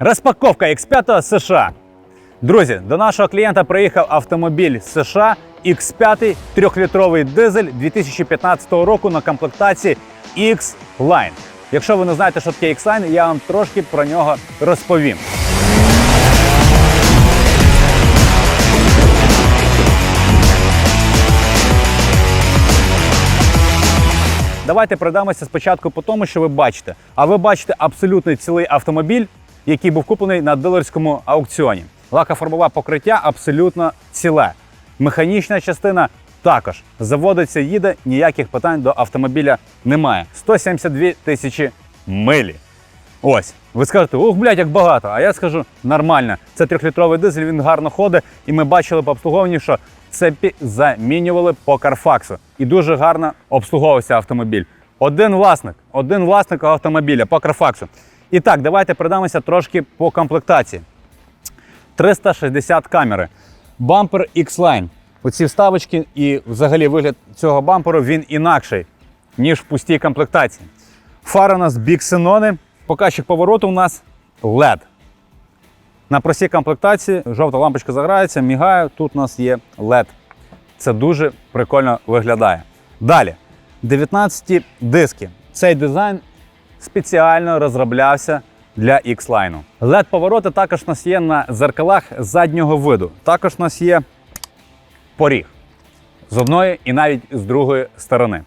Розпаковка X5 США. Друзі, до нашого клієнта приїхав автомобіль США X5 трьохлітровий дизель 2015 року на комплектації X-Line. Якщо ви не знаєте, що таке X-Line, я вам трошки про нього розповім. Давайте пройдемося спочатку по тому, що ви бачите. А ви бачите абсолютно цілий автомобіль, який був куплений на дилерському аукціоні. Лакофарбове покриття абсолютно ціле. Механічна частина також заводиться, їде, ніяких питань до автомобіля немає. 172 тисячі милі. Ось, ви скажете, ух, блядь, як багато. А я скажу нормально. Це трьохлітровий дизель, він гарно ходить, і ми бачили по обслуговуванню, що цепі замінювали по Карфаксу. І дуже гарно обслуговувався автомобіль. Один власник, один власник автомобіля по Карфаксу. І так, давайте пройдемося трошки по комплектації. 360 камери. Бампер X-Line. Оці вставочки і взагалі вигляд цього бамперу він інакший, ніж в пустій комплектації. Фара у нас біксенони. Показчик повороту у нас LED. На простій комплектації жовта лампочка заграється, мігає. Тут у нас є LED. Це дуже прикольно виглядає. Далі, 19 диски. Цей дизайн спеціально розроблявся для X-Line. LED повороти також у нас є на зеркалах заднього виду. Також у нас є поріг з одної і навіть з другої сторони.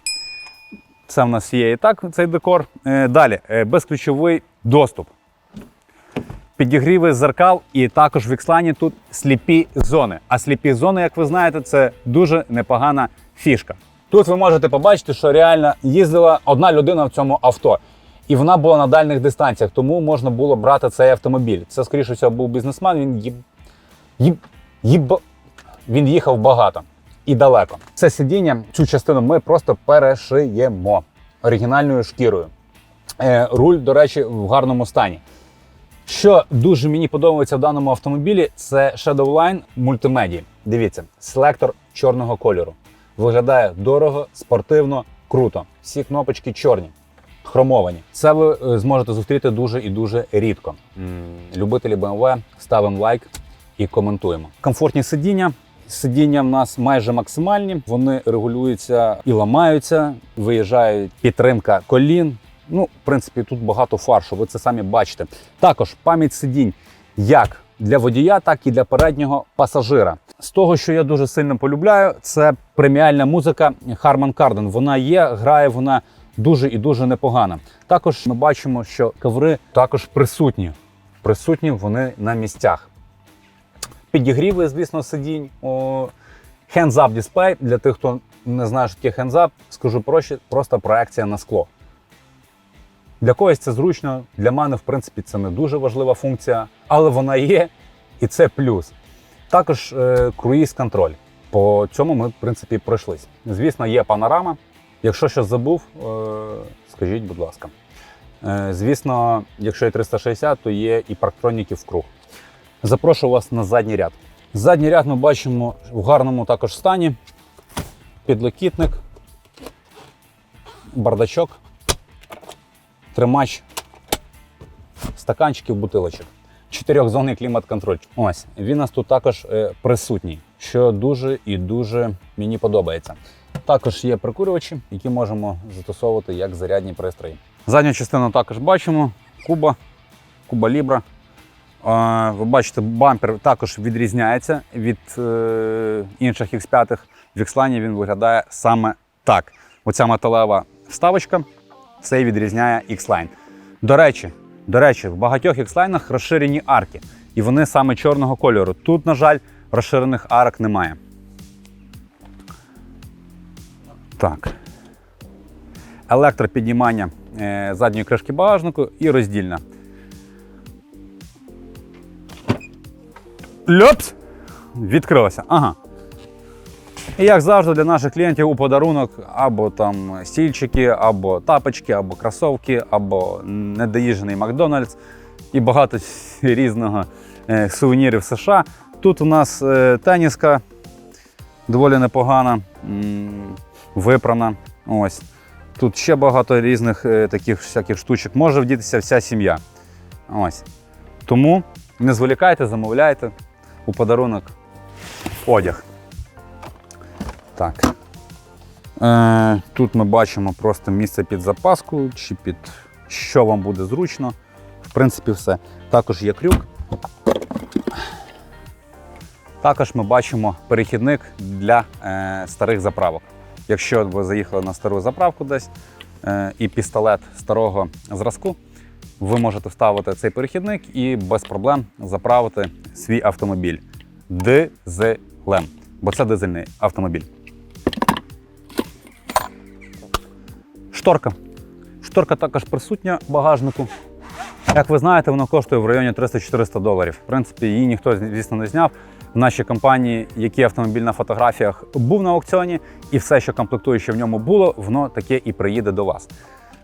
Це в нас є і так цей декор. Е, Далі е, безключовий доступ. Підігріви зеркал, і також в X-Line тут сліпі зони. А сліпі зони, як ви знаєте, це дуже непогана фішка. Тут ви можете побачити, що реально їздила одна людина в цьому авто. І вона була на дальних дистанціях, тому можна було брати цей автомобіль. Це, скоріше всього, був бізнесмен, він їб... Їб... Їб... він їхав багато і далеко. Це сидіння, цю частину ми просто перешиємо оригінальною шкірою. Е, руль, до речі, в гарному стані. Що дуже мені подобається в даному автомобілі, це Shadowline мультимедії. Дивіться, селектор чорного кольору. Виглядає дорого, спортивно, круто. Всі кнопочки чорні, хромовані. Це ви е, зможете зустріти дуже і дуже рідко. Любителі BMW, ставимо лайк і коментуємо. Комфортні сидіння. Сидіння в нас майже максимальні. Вони регулюються і ламаються. Виїжджає підтримка колін. Ну, в принципі, тут багато фаршу. Ви це самі бачите. Також пам'ять сидінь як для водія, так і для переднього пасажира. З того, що я дуже сильно полюбляю, це преміальна музика Harman Kardon. Вона є, грає вона дуже і дуже непогано. Також ми бачимо, що коври також присутні. Присутні вони на місцях. Підігріви, звісно, сидінь. Hands-up дисплей. Для тих, хто не знає, що таке hands-up, скажу проще, просто проекція на скло. Для когось це зручно, для мене, в принципі, це не дуже важлива функція, але вона є, і це плюс. Також е, круїз-контроль. По цьому ми, в принципі, пройшлись. Звісно, є панорама. Якщо щось забув, е, скажіть, будь ласка. Е, звісно, якщо є 360, то є і парктроніки в круг. Запрошую вас на задній ряд. Задній ряд ми бачимо в гарному також стані. Підлокітник, бардачок, тримач стаканчиків, бутилочок. Чотирьохзонний клімат-контроль. Ось він нас тут також е, присутній, що дуже і дуже мені подобається. Також є прикурювачі, які можемо застосовувати як зарядні пристрої. Задню частину також бачимо. Куба, Куба Лібра. Ви бачите, бампер також відрізняється від е, інших X5. В X-Line він виглядає саме так. Оця металева вставочка це відрізняє X-Line. До речі, до речі, в багатьох X-Line розширені арки, і вони саме чорного кольору. Тут, на жаль, розширених арок немає. Так. Електропіднімання е, задньої кришки багажнику і роздільна. Льопс! Відкрилося. Ага. І як завжди для наших клієнтів у подарунок або там стільчики, або тапочки, або кросовки, або недоїжджений Макдональдс і багато різного е, сувенірів США. Тут у нас е, теніска доволі непогана, випрана. Ось. Тут ще багато різних е, таких всяких штучок. Може вдітися вся сім'я. Ось. Тому не зволікайте, замовляйте у подарунок одяг. Так. Е, тут ми бачимо просто місце під запаску чи під що вам буде зручно. В принципі, все. Також є крюк. Також ми бачимо перехідник для е, старих заправок. Якщо ви заїхали на стару заправку десь е, і пістолет старого зразку, ви можете вставити цей перехідник і без проблем заправити свій автомобіль дизелем, бо це дизельний автомобіль. Шторка. Шторка також присутня в багажнику. Як ви знаєте, вона коштує в районі 300-400 доларів. В принципі, її ніхто, звісно, не зняв. В нашій компанії, який автомобіль на фотографіях був на аукціоні, і все, що комплектуюче в ньому було, воно таке і приїде до вас.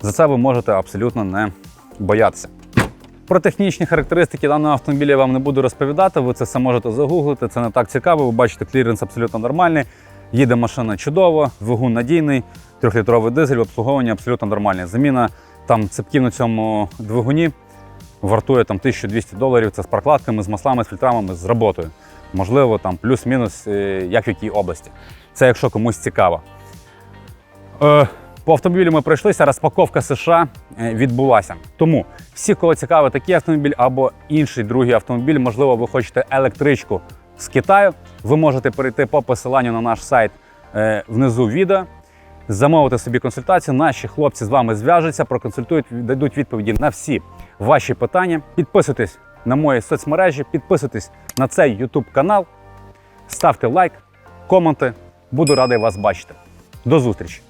За це ви можете абсолютно не боятися. Про технічні характеристики даного автомобіля я вам не буду розповідати. Ви це все можете загуглити. Це не так цікаво. Ви бачите, кліренс абсолютно нормальний. Їде машина чудово, двигун надійний, трьохлітровий дизель, обслуговування абсолютно нормальне. Заміна там цепків на цьому двигуні вартує там 1200 доларів. Це з прокладками, з маслами, з фільтрами, з роботою. Можливо, там плюс-мінус, е, як в якій області. Це якщо комусь цікаво. Е, По автомобілю ми пройшлися, розпаковка США е, відбулася. Тому всі, кого цікавить такий автомобіль або інший другий автомобіль, можливо, ви хочете електричку з Китаю, ви можете перейти по посиланню на наш сайт внизу відео, замовити собі консультацію. Наші хлопці з вами зв'яжуться, проконсультують, дадуть відповіді на всі ваші питання. Підписуйтесь на мої соцмережі, підписуйтесь на цей YouTube канал, ставте лайк, коменти. Буду радий вас бачити. До зустрічі!